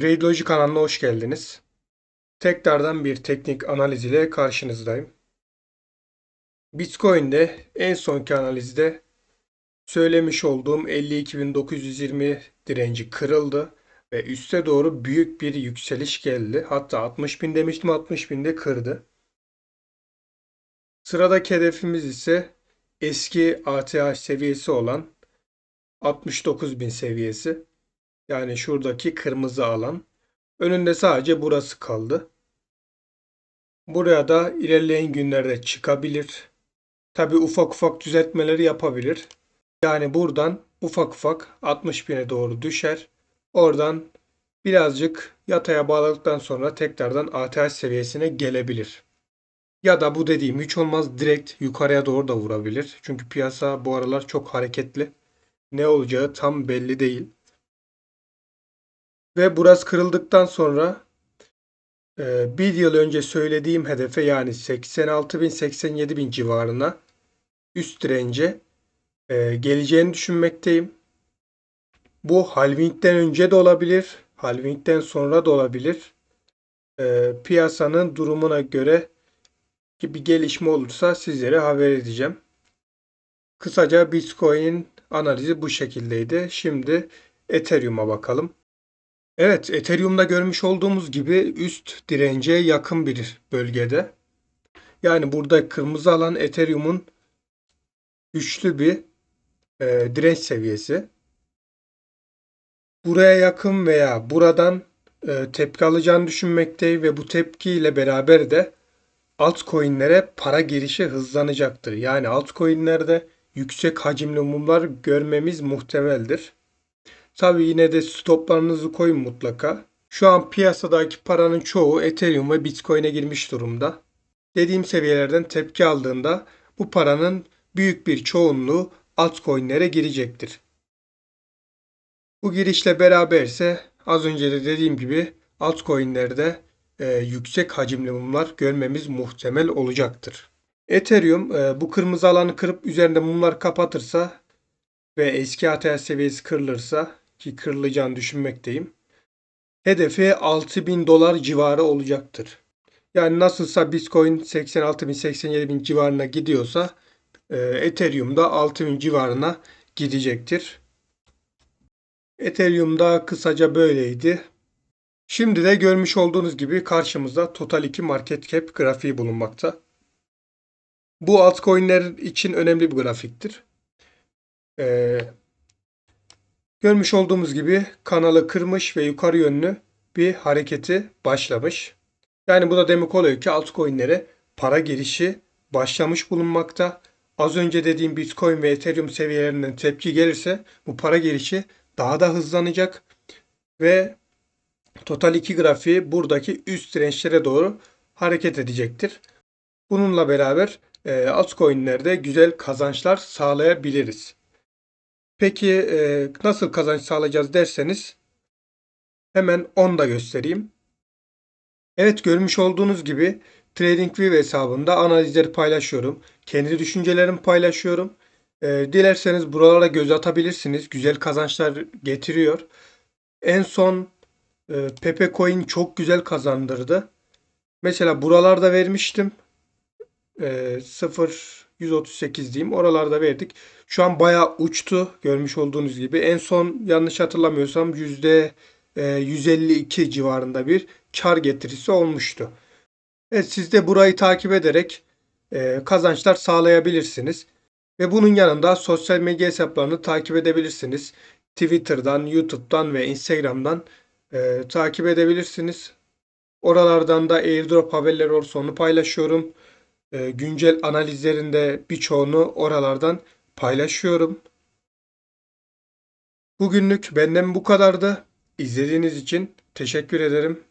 TradeLogic kanalına hoş geldiniz. Tekrardan bir teknik analiz ile karşınızdayım. Bitcoin'de en sonki analizde söylemiş olduğum 52.920 direnci kırıldı ve üste doğru büyük bir yükseliş geldi. Hatta 60.000 demiştim 60.000'de kırdı. Sıradaki hedefimiz ise eski ATH seviyesi olan 69.000 seviyesi. Yani şuradaki kırmızı alan. Önünde sadece burası kaldı. Buraya da ilerleyen günlerde çıkabilir. Tabi ufak ufak düzeltmeleri yapabilir. Yani buradan ufak ufak 60 bine doğru düşer. Oradan birazcık yataya bağladıktan sonra tekrardan ATH seviyesine gelebilir. Ya da bu dediğim hiç olmaz direkt yukarıya doğru da vurabilir. Çünkü piyasa bu aralar çok hareketli. Ne olacağı tam belli değil. Ve burası kırıldıktan sonra e, bir yıl önce söylediğim hedefe yani 86.000 bin civarına üst dirence e, geleceğini düşünmekteyim. Bu halvingden önce de olabilir, halvingden sonra da olabilir. E, piyasanın durumuna göre bir gelişme olursa sizlere haber edeceğim. Kısaca Bitcoin'in analizi bu şekildeydi. Şimdi Ethereum'a bakalım. Evet, Ethereum'da görmüş olduğumuz gibi üst dirence yakın bir bölgede. Yani burada kırmızı alan Ethereum'un güçlü bir e, direnç seviyesi. Buraya yakın veya buradan e, tepki alacağını düşünmekteyim ve bu tepkiyle beraber de altcoin'lere para girişi hızlanacaktır. Yani altcoin'lerde yüksek hacimli mumlar görmemiz muhtemeldir. Tabii yine de stoplarınızı koyun mutlaka. Şu an piyasadaki paranın çoğu Ethereum ve Bitcoin'e girmiş durumda. Dediğim seviyelerden tepki aldığında bu paranın büyük bir çoğunluğu altcoin'lere girecektir. Bu girişle beraber ise az önce de dediğim gibi altcoin'lerde e, yüksek hacimli mumlar görmemiz muhtemel olacaktır. Ethereum e, bu kırmızı alanı kırıp üzerinde mumlar kapatırsa ve eski ATH seviyesi kırılırsa ki kırılacağını düşünmekteyim. Hedefi 6000 dolar civarı olacaktır. Yani nasılsa Bitcoin 86 bin 87 bin civarına gidiyorsa e, Ethereum da 6000 civarına gidecektir. Ethereum da kısaca böyleydi. Şimdi de görmüş olduğunuz gibi karşımızda Total 2 Market Cap grafiği bulunmakta. Bu altcoin'ler için önemli bir grafiktir. Ee, Görmüş olduğumuz gibi kanalı kırmış ve yukarı yönlü bir hareketi başlamış. Yani bu da demek oluyor ki altcoin'lere para girişi başlamış bulunmakta. Az önce dediğim Bitcoin ve Ethereum seviyelerinden tepki gelirse bu para girişi daha da hızlanacak ve Total 2 grafiği buradaki üst dirençlere doğru hareket edecektir. Bununla beraber e, altcoin'lerde güzel kazançlar sağlayabiliriz. Peki e, nasıl kazanç sağlayacağız derseniz hemen onu da göstereyim. Evet görmüş olduğunuz gibi TradingView hesabında analizleri paylaşıyorum. Kendi düşüncelerimi paylaşıyorum. E, dilerseniz buralara göz atabilirsiniz. Güzel kazançlar getiriyor. En son e, Pepe Coin çok güzel kazandırdı. Mesela buralarda vermiştim. E, 0 138 diyeyim. Oralarda verdik. Şu an bayağı uçtu görmüş olduğunuz gibi. En son yanlış hatırlamıyorsam yüzde 152 e, civarında bir kar getirisi olmuştu. Evet siz de burayı takip ederek e, kazançlar sağlayabilirsiniz. Ve bunun yanında sosyal medya hesaplarını takip edebilirsiniz. Twitter'dan, YouTube'dan ve Instagram'dan e, takip edebilirsiniz. Oralardan da airdrop haberleri olursa onu paylaşıyorum. E, güncel analizlerinde birçoğunu oralardan paylaşıyorum. Bugünlük benden bu kadardı. İzlediğiniz için teşekkür ederim.